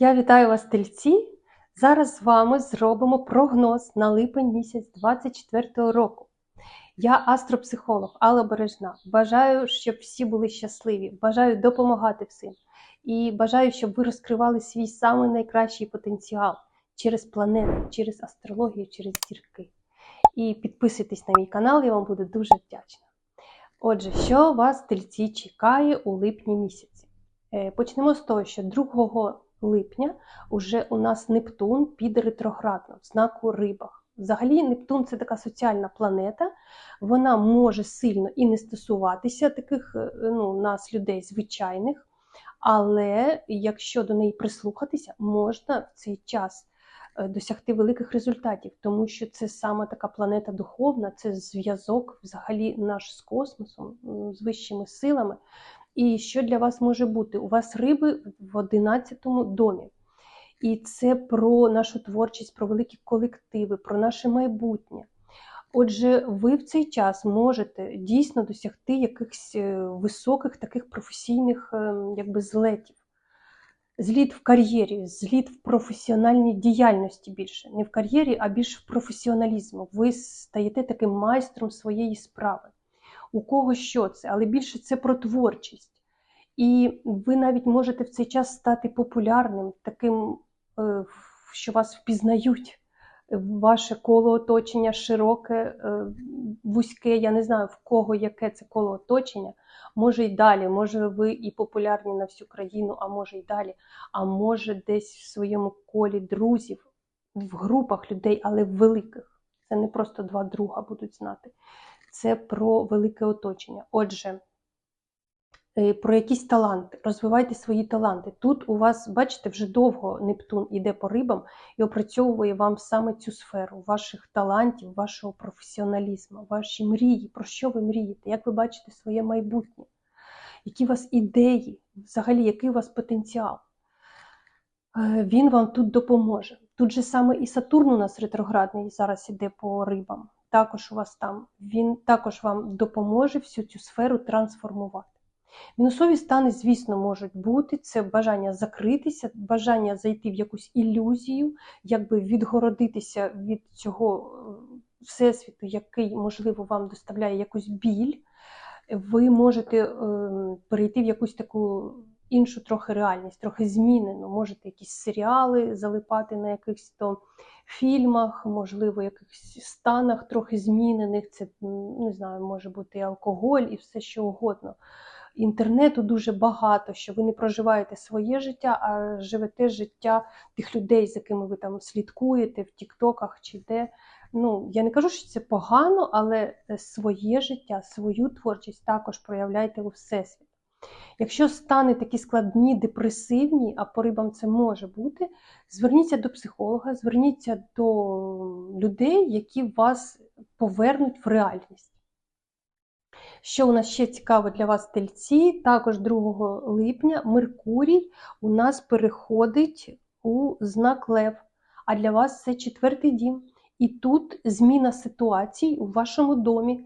Я вітаю вас, тельці! Зараз з вами зробимо прогноз на липень місяць 2024 року. Я астропсихолог Алла Бережна. Бажаю, щоб всі були щасливі, бажаю допомагати всім. І бажаю, щоб ви розкривали свій самий найкращий потенціал через планети, через астрологію, через зірки. І підписуйтесь на мій канал, я вам буду дуже вдячна. Отже, що вас тельці чекає у липні місяці? Е, Почнемо з того, що 2 липня уже у нас Нептун піде ретроградно в знаку рибах. Взагалі, Нептун це така соціальна планета, вона може сильно і не стосуватися таких е, ну, нас, людей звичайних, але якщо до неї прислухатися, можна в цей час е, досягти великих результатів, тому що це саме така планета духовна, це зв'язок взагалі наш з космосом, з вищими силами. І що для вас може бути? У вас риби в 11 домі. І це про нашу творчість, про великі колективи, про наше майбутнє. Отже, ви в цей час можете дійсно досягти якихось е, високих таких професійних е, якби, злетів. Зліт в кар'єрі, зліт в професіональній діяльності більше. Не в кар'єрі, а більш в професіоналізму. Ви стаєте таким майстром своєї справи. У кого що це, але більше це про творчість. І ви навіть можете в цей час стати популярним, таким, е, що вас впізнають. Ваше коло оточення широке, е, вузьке, я не знаю в кого яке це коло оточення. Може й далі, може ви і популярні на всю країну, а може й далі, а може десь в своєму колі друзів, в групах людей, але в великих. Це не просто два друга будуть знати. Це про велике оточення. Отже, е, про якісь таланти. Розвивайте свої таланти. Тут у вас, бачите, вже довго Нептун іде по рибам і опрацьовує вам саме цю сферу ваших талантів, вашого професіоналізму, ваші мрії. Про що ви мрієте? Як ви бачите своє майбутнє? Які у вас ідеї? Взагалі, який у вас потенціал? Е, Він вам тут допоможе. Тут же саме і Сатурн у нас ретроградний зараз іде по рибам. Також у вас там він також вам допоможе всю цю сферу трансформувати. Мінусові стани, звісно, можуть бути. Це бажання закритися, бажання зайти в якусь ілюзію, якби відгородитися від цього е, всесвіту, який, можливо, вам доставляє якусь біль. Ви можете е, перейти в якусь таку іншу трохи реальність, трохи змінену. Можете якісь серіали залипати на якихось то фільмах, можливо, якихось станах трохи змінених. Це не знаю, може бути і алкоголь, і все що угодно. Інтернету дуже багато, що ви не проживаєте своє життя, а живете життя тих людей, з якими ви там слідкуєте в Тіктоках чи де. Ну, я не кажу, що це погано, але своє життя, свою творчість також проявляйте у всесвіт. Якщо стани такі складні, депресивні, а по рибам це може бути, зверніться до психолога, зверніться до людей, які вас повернуть в реальність. Що у нас ще цікаво для вас тельці, також 2 липня Меркурій у нас переходить у знак Лев, а для вас це четвертий дім. І тут зміна ситуацій у вашому домі.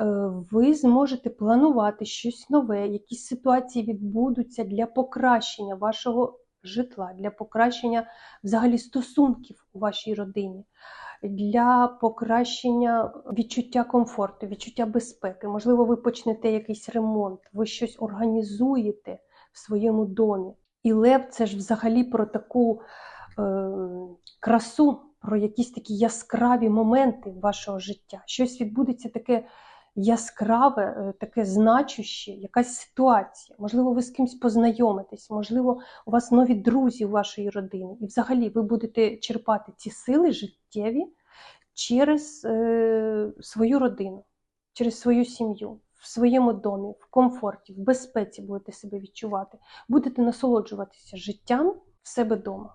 Е, ви зможете планувати щось нове, якісь ситуації відбудуться для покращення вашого житла, для покращення взагалі стосунків у вашій родині, для покращення відчуття комфорту, відчуття безпеки. Можливо, ви почнете якийсь ремонт, ви щось організуєте в своєму домі. І лев це ж взагалі про таку е, красу, про якісь такі яскраві моменти вашого життя. Щось відбудеться таке яскраве, е, таке значуще, якась ситуація. Можливо, ви з кимось познайомитесь, можливо, у вас нові друзі у вашої родини. І взагалі ви будете черпати ці сили життєві через е, свою родину, через свою сім'ю. В своєму домі, в комфорті, в безпеці будете себе відчувати, будете насолоджуватися життям в себе вдома.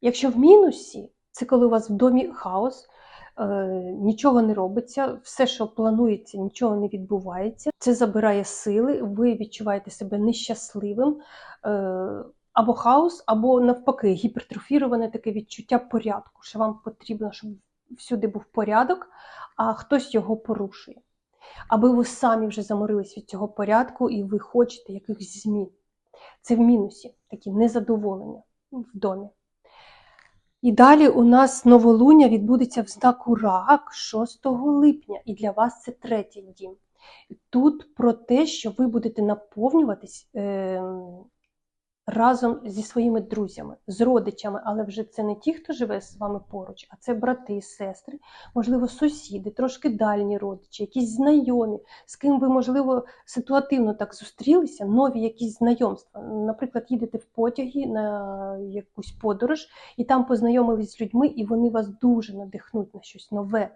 Якщо в мінусі, це коли у вас в домі хаос, нічого не робиться, все, що планується, нічого не відбувається. Це забирає сили, ви відчуваєте себе нещасливим, е, або хаос, або навпаки, гіпертрофіроване таке відчуття порядку, що вам потрібно, щоб всюди був порядок, а хтось його порушує. Аби ви самі вже заморились від цього порядку і ви хочете якихось змін. Це в мінусі такі незадоволення. в домі. І далі у нас новолуння відбудеться в знаку Рак 6 липня, і для вас це третій дім. Тут про те, що ви будете наповнюватись е, разом зі своїми друзями, з родичами, але вже це не ті, хто живе з вами поруч, а це брати, сестри, можливо, сусіди, трошки дальні родичі, якісь знайомі, з ким ви, можливо, ситуативно так зустрілися, нові якісь знайомства. Наприклад, їдете в потягі на якусь подорож, і там познайомились з людьми, і вони вас дуже надихнуть на щось нове,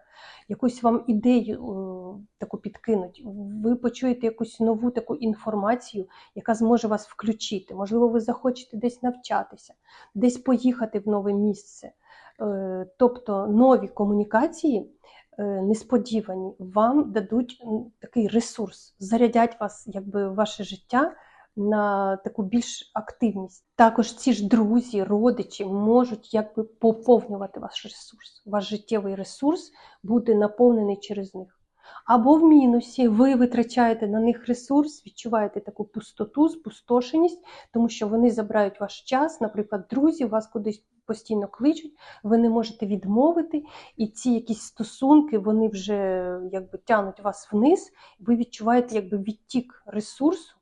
якусь вам ідею е, таку підкинуть. Ви почуєте якусь нову таку інформацію, яка зможе вас включити. Можливо, ви захочете десь навчатися, десь поїхати в нове місце. Е, Тобто нові комунікації е, несподівані вам дадуть такий ресурс, зарядять вас, якби ваше життя на таку більш активність. Також ці ж друзі, родичі можуть якби поповнювати ваш ресурс. Ваш життєвий ресурс буде наповнений через них. Або в мінусі ви витрачаєте на них ресурс, відчуваєте таку пустоту, спустошеність, тому що вони забирають ваш час, наприклад, друзі вас кудись постійно кличуть, ви не можете відмовити, і ці якісь стосунки вони вже якби тянуть вас вниз, ви відчуваєте якби відтік ресурсу.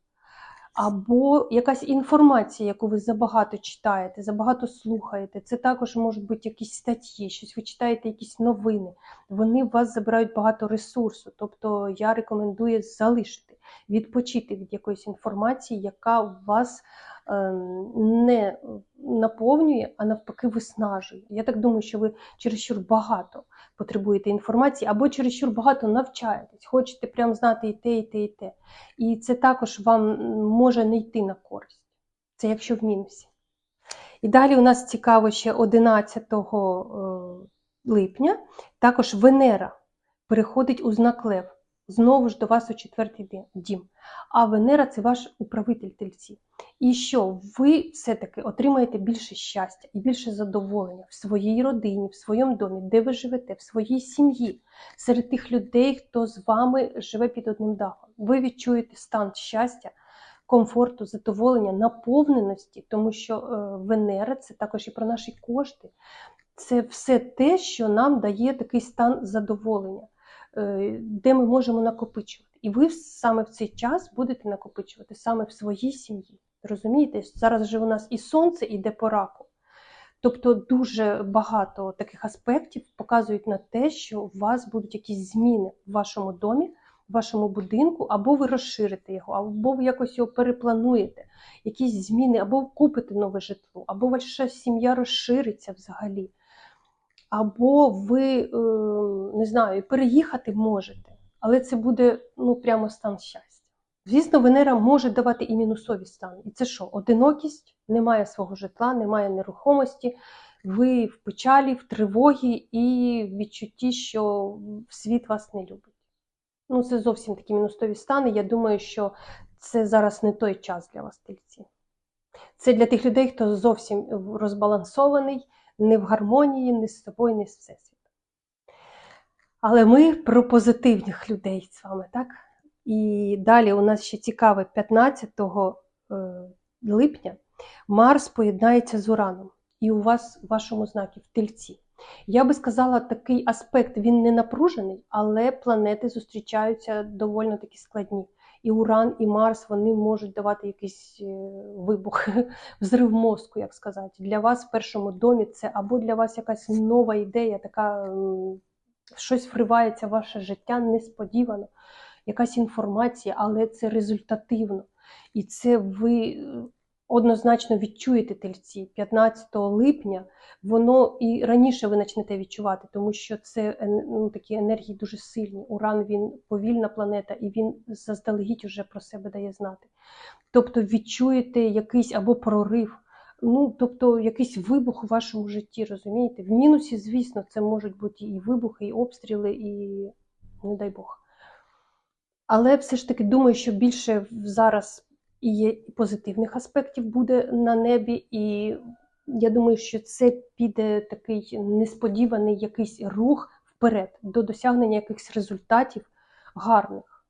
Або якась інформація, яку ви забагато читаєте, забагато слухаєте. Це також можуть бути якісь статті, щось ви читаєте, якісь новини. Вони у вас забирають багато ресурсу. Тобто я рекомендую залишити, відпочити від якоїсь інформації, яка вас ем, не наповнює, а навпаки виснажує. Я так думаю, що ви чересчур багато потребуєте інформації, або чересчур багато навчаєтесь, хочете прям знати і те, і те, і те. І це також вам може не йти на користь. Це якщо в мінусі. І далі у нас цікаво ще 11 е, липня також Венера переходить у знак Лев. Знову ж до вас у четвертий дім. А Венера це ваш управитель тельці. І що ви все-таки отримаєте більше щастя і більше задоволення в своїй родині, в своєму домі, де ви живете, в своїй сім'ї, серед тих людей, хто з вами живе під одним дахом. Ви відчуєте стан щастя, комфорту, задоволення, наповненості, тому що е, Венера це також і про наші кошти. Це все те, що нам дає такий стан задоволення, де ми можемо накопичувати. І ви саме в цей час будете накопичувати саме в своїй сім'ї. Розумієте, зараз же у нас і сонце іде по раку. Тобто дуже багато таких аспектів показують на те, що у вас будуть якісь зміни в вашому домі, в вашому будинку, або ви розширите його, або ви якось його переплануєте, якісь зміни, або купите нове житло, або ваша сім'я розшириться взагалі. Або ви, е, не знаю, переїхати можете, але це буде ну, прямо стан щастя. Звісно, Венера може давати і мінусові стани. І це що? Одинокість, немає свого житла, немає нерухомості, ви в печалі, в тривогі і в відчутті, що світ вас не любить. Ну, це зовсім такі мінусові стани. Я думаю, що це зараз не той час для вас, тельці. Це для тих людей, хто зовсім розбалансований, не в гармонії, не з собою, не з всесвітом. Але ми про позитивних людей з вами, так? І далі у нас ще цікаве 15 е, липня Марс поєднається з Ураном, і у вас в вашому знакі в тельці. Я би сказала, такий аспект він не напружений, але планети зустрічаються доволі таки складні. І Уран, і Марс вони можуть давати якийсь е, вибух, взрив мозку, як сказати. Для вас в першому домі це або для вас якась нова ідея, така щось вривається в ваше життя несподівано якась інформація, але це результативно. І це ви однозначно відчуєте тельці 15 липня, воно і раніше ви почнете відчувати, тому що це ну, такі енергії дуже сильні. Уран він повільна планета, і він заздалегідь уже про себе дає знати. Тобто відчуєте якийсь або прорив. Ну, тобто якийсь вибух у вашому житті, розумієте? В мінусі, звісно, це можуть бути і вибухи, і обстріли, і не дай Бог. Але все ж таки думаю, що більше зараз і є позитивних аспектів буде на небі, і я думаю, що це піде такий несподіваний якийсь рух вперед до досягнення якихось результатів гарних.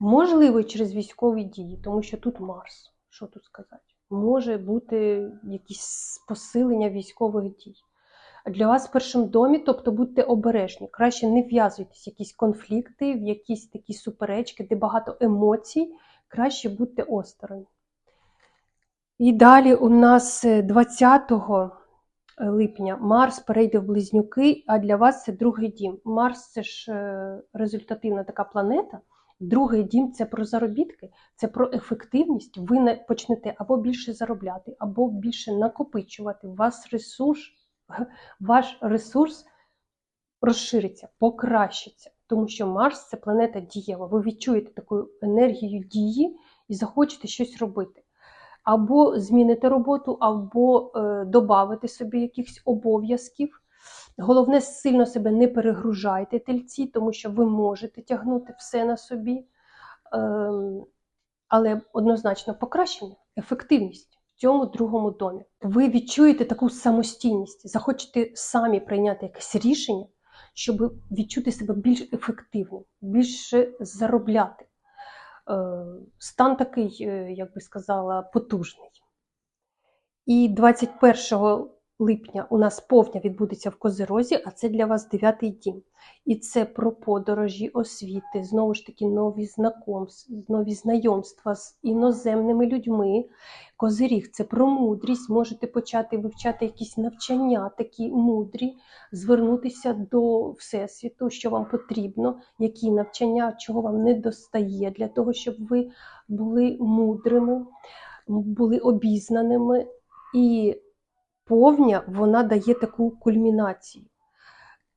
Можливо, через військові дії, тому що тут Марс. Що тут сказати? може бути якісь посилення військових дій. Для вас в першому домі, тобто будьте обережні, краще не в'язуйтесь в якісь конфлікти, в якісь такі суперечки, де багато емоцій, краще будьте осторонь. І далі у нас е, 20 липня Марс перейде в близнюки, а для вас це другий дім. Марс це ж е, результативна така планета. Другий дім це про заробітки, це про ефективність. Ви не почнете або більше заробляти, або більше накопичувати. Вас ресурс, ваш ресурс розшириться, покращиться. Тому що Марс це планета дієва. Ви відчуєте таку енергію дії і захочете щось робити. Або зміните роботу, або е, додати собі якихось обов'язків. Головне, сильно себе не перегружайте тельці, тому що ви можете тягнути все на собі. Ем, але однозначно покращення, ефективність в цьому другому домі. Ви відчуєте таку самостійність, захочете самі прийняти якесь рішення, щоб відчути себе більш ефективним, більше заробляти. Е, Стан такий, е, як би сказала, потужний. І 21 липня у нас повня відбудеться в Козирозі, а це для вас дев'ятий дім. І це про подорожі, освіти, знову ж таки, нові знакомства, нові знайомства з іноземними людьми. Козиріг це про мудрість. Можете почати вивчати якісь навчання, такі мудрі, звернутися до Всесвіту, що вам потрібно, які навчання, чого вам не достає, для того, щоб ви були мудрими, були обізнаними. І повня вона дає таку кульмінацію.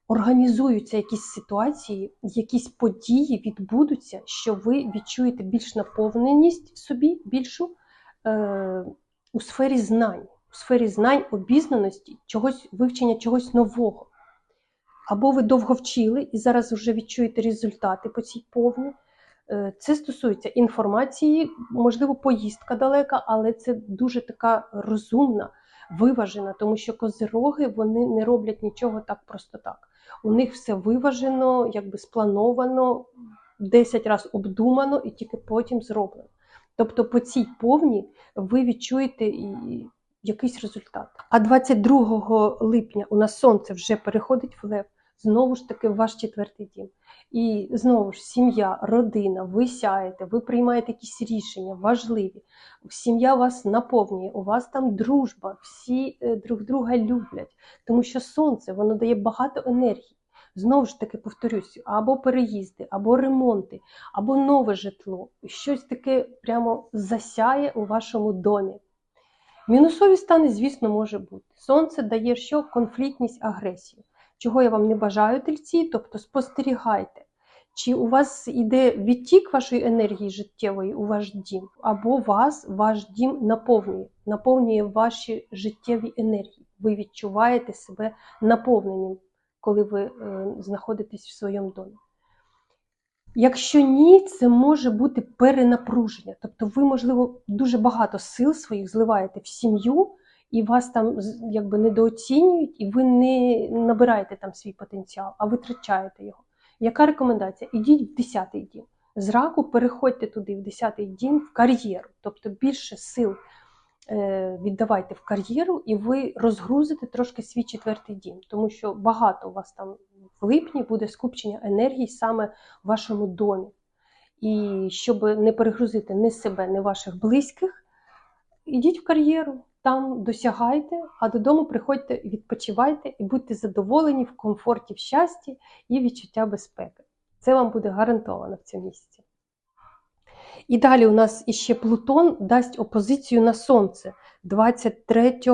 Організуються якісь ситуації, якісь події відбудуться, що ви відчуєте більш наповненість в собі, більшу е, у сфері знань, у сфері знань, обізнаності, чогось, вивчення чогось нового. Або ви довго вчили і зараз вже відчуєте результати по цій повні. Е, Це стосується інформації, можливо, поїздка далека, але це дуже така розумна, виважена, тому що козироги вони не роблять нічого так просто так. У них все виважено, якби сплановано, 10 разів обдумано і тільки потім зроблено. Тобто по цій повні ви відчуєте і якийсь результат. А 22 липня у нас сонце вже переходить в лев, знову ж таки ваш четвертий дім. І знову ж сім'я, родина, ви сяєте, ви приймаєте якісь рішення важливі. Сім'я вас наповнює, у вас там дружба, всі е, друг друга люблять, тому що сонце воно дає багато енергії. Знову ж таки, повторюсь, або переїзди, або ремонти, або нове житло. Щось таке прямо засяє у вашому домі. Мінусові стани, звісно, може бути. Сонце дає що? Конфліктність, агресію. Чого я вам не бажаю тельці, тобто спостерігайте, чи у вас іде відтік вашої енергії життєвої у ваш дім, або вас ваш дім наповнює, наповнює ваші життєві енергії. Ви відчуваєте себе наповненим, коли ви е, знаходитесь в своєму домі. Якщо ні, це може бути перенапруження. Тобто ви, можливо, дуже багато сил своїх зливаєте в сім'ю, і вас там якби недооцінюють, і ви не набираєте там свій потенціал, а витрачаєте його. Яка рекомендація? Ідіть в 10-й дім. З раку переходьте туди, в 10-й дім, в кар'єру. Тобто більше сил е, віддавайте в кар'єру, і ви розгрузите трошки свій четвертий дім, тому що багато у вас там в липні буде скупчення енергії саме в вашому домі. І щоб не перегрузити ні себе, ні ваших близьких, ідіть в кар'єру, там досягайте, а додому приходьте, відпочивайте і будьте задоволені в комфорті, в щасті і відчуття безпеки. Це вам буде гарантовано в цьому місці. І далі у нас іще Плутон дасть опозицію на Сонце 23 е,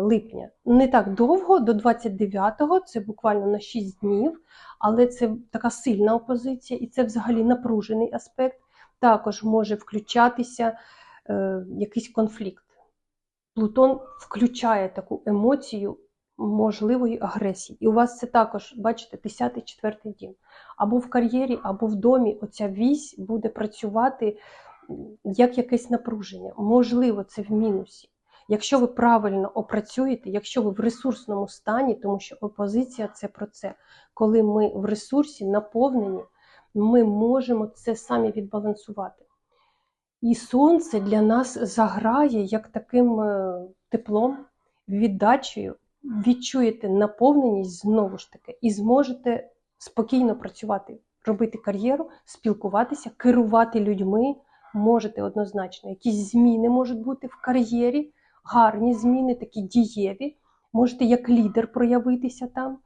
липня. Не так довго, до 29-го, це буквально на 6 днів, але це така сильна опозиція, і це взагалі напружений аспект. Також може включатися е, якийсь конфлікт. Плутон включає таку емоцію можливої агресії. І у вас це також, бачите, 10 четвертий дім. Або в кар'єрі, або в домі оця вісь буде працювати як якесь напруження. Можливо, це в мінусі. Якщо ви правильно опрацюєте, якщо ви в ресурсному стані, тому що опозиція це про це. Коли ми в ресурсі наповнені, ми можемо це самі відбалансувати. І сонце для нас заграє як таким е, теплом, віддачею. Відчуєте наповненість знову ж таки, і зможете спокійно працювати, робити кар'єру, спілкуватися, керувати людьми. Можете однозначно. Якісь зміни можуть бути в кар'єрі, гарні зміни, такі дієві. Можете як лідер проявитися там,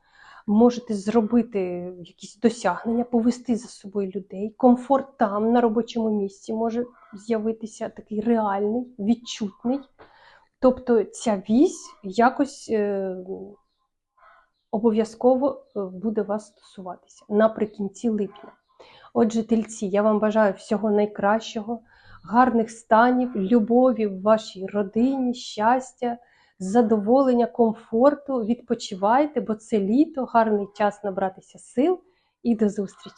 можете зробити якісь досягнення, повести за собою людей. Комфорт там, на робочому місці, може з'явитися такий реальний, відчутний. Тобто ця вісь якось е, обов'язково е, буде вас стосуватися наприкінці липня. Отже, тельці, я вам бажаю всього найкращого, гарних станів, любові в вашій родині, щастя, задоволення, комфорту. Відпочивайте, бо це літо, гарний час набратися сил і до зустрічі!